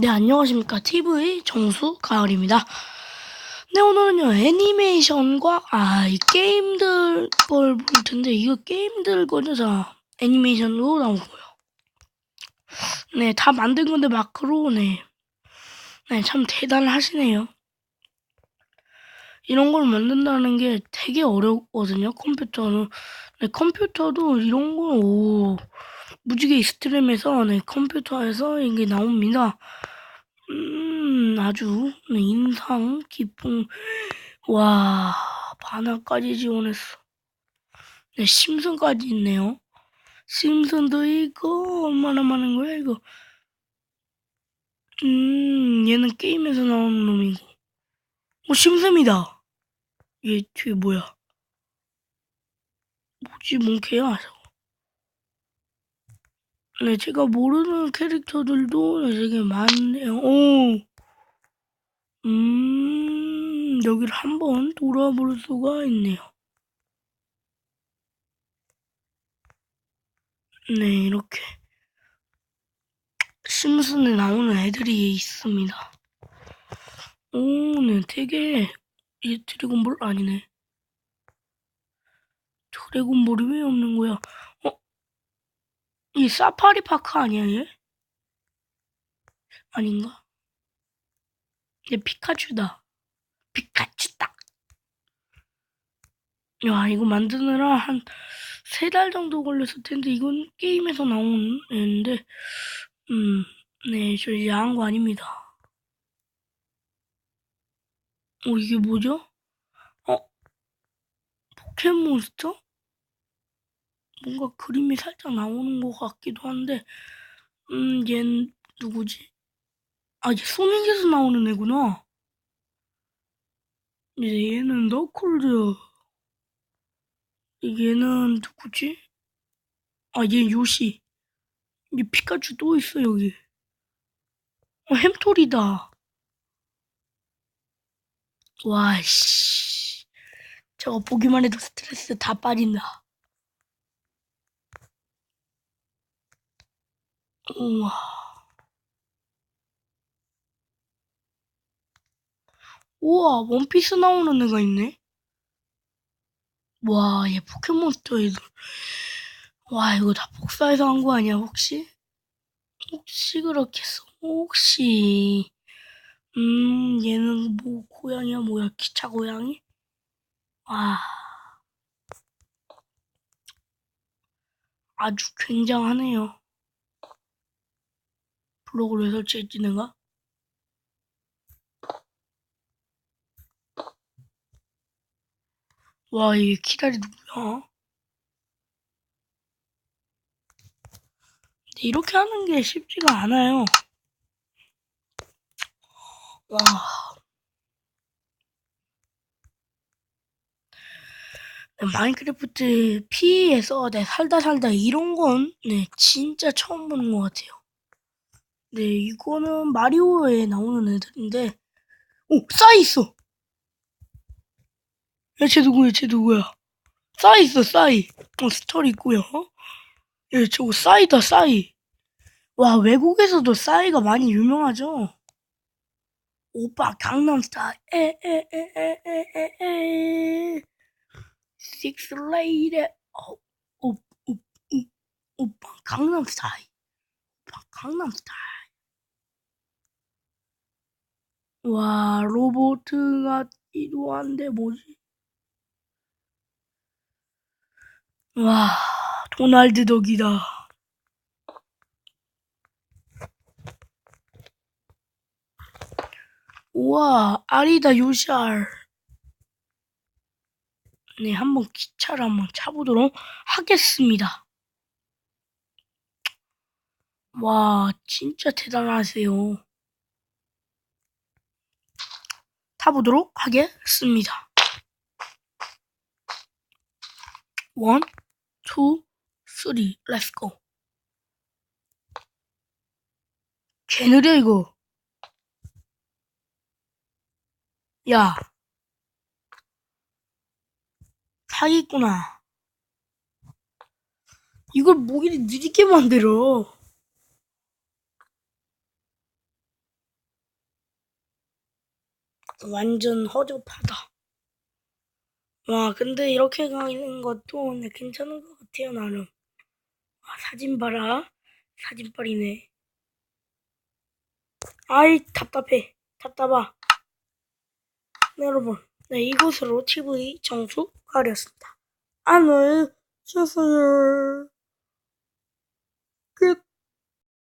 네, 안녕하십니까. TV 정수 가을입니다. 네, 오늘은요, 애니메이션과, 아, 이 게임들 걸 볼 텐데, 이거 게임들 거죠, 애니메이션으로 나오고요. 네, 다 만든 건데, 마크로, 네. 네, 참 대단하시네요. 이런 걸 만든다는 게 되게 어렵거든요, 컴퓨터는. 네, 컴퓨터도 이런 거, 오, 무지개 익스트림에서, 네, 컴퓨터에서 이게 나옵니다. 음, 아주, 네, 인상 깊은, 와, 바나까지 지원했어. 네, 심슨까지 있네요. 심슨도 이거, 얼마나 많은 거야, 이거. 음, 얘는 게임에서 나오는 놈이고. 어, 심슨이다. 얘 뒤에 뭐야? 뭐지, 몽케야? 네, 제가 모르는 캐릭터들도 되게 많네요. 오! 음, 여기를 한번 돌아볼 수가 있네요. 네, 이렇게. 심슨에 나오는 애들이 있습니다. 오, 네, 되게, 이게 드래곤볼 아니네. 드래곤볼이 왜 없는 거야? 어? 이 사파리 파크 아니야, 얘? 아닌가? 얘 피카츄다. 피카츄다. 야, 이거 만드느라 한 세 달 정도 걸렸을 텐데, 이건 게임에서 나온 애인데, 음, 네, 저 야한 거 아닙니다. 어, 이게 뭐죠? 어? 포켓몬스터? 뭔가 그림이 살짝 나오는 것 같기도 한데, 음, 얜 누구지? 아, 얘 소닉에서 나오는 애구나. 이제 얘는 너클즈. 얘는 누구지? 아, 얘 요시. 이 피카츄 또 있어, 여기. 어, 햄토리다. 와, 씨. 저거 보기만 해도 스트레스 다 빠진다. 우와. 우와, 원피스 나오는 애가 있네? 와, 얘 포켓몬 스터 애들. 와, 이거 다 복사해서 한 거 아니야, 혹시? 혹시 그렇겠어? 혹시, 음, 얘는 뭐, 고양이야, 뭐야, 기차 고양이? 와. 아주 굉장하네요. 블로그를 왜 설치했지, 내가? 와, 이 키다리 누구야? 이렇게 하는 게 쉽지가 않아요. 와. 네, 마인크래프트 P에서 네, 살다 살다 이런 건, 네, 진짜 처음 보는 것 같아요. 네, 이거는 마리오에 나오는 애들인데, 오, 싸이 있어! 야, 쟤 누구야, 쟤 누구야? 싸이 있어, 싸이. 어, 스토리 있고요. 야, 저거 싸이다, 싸이. 와, 외국에서도 싸이가 많이 유명하죠? 오빠, 강남스타일, 에, 에, 에, 에, 에, 에, 에. Six lady, 어, 오, 오, 오, 오빠, 강남스타일. 오빠, 강남스타일. 와, 로보트가 이도한데 뭐지? 와, 도날드 덕이다. 우와, 아리다 요시알. 네, 한번 기차를 한번 차보도록 하겠습니다. 와, 진짜 대단하세요. 타보도록 하겠습니다. 원, 투, 쓰리, 렛츠고. 개 느려, 이거. 야. 사기꾼아. 이걸 뭐 이리 느리게 만들어. 완전 허접하다. 와, 근데 이렇게 가는 것도 네, 괜찮은 것 같아요, 나는. 아, 사진 봐라. 사진빨이네. 아이, 답답해. 답답하. 네, 여러분. 네, 이곳으로 TV 정수 가렸습니다. 안녕히 계세요.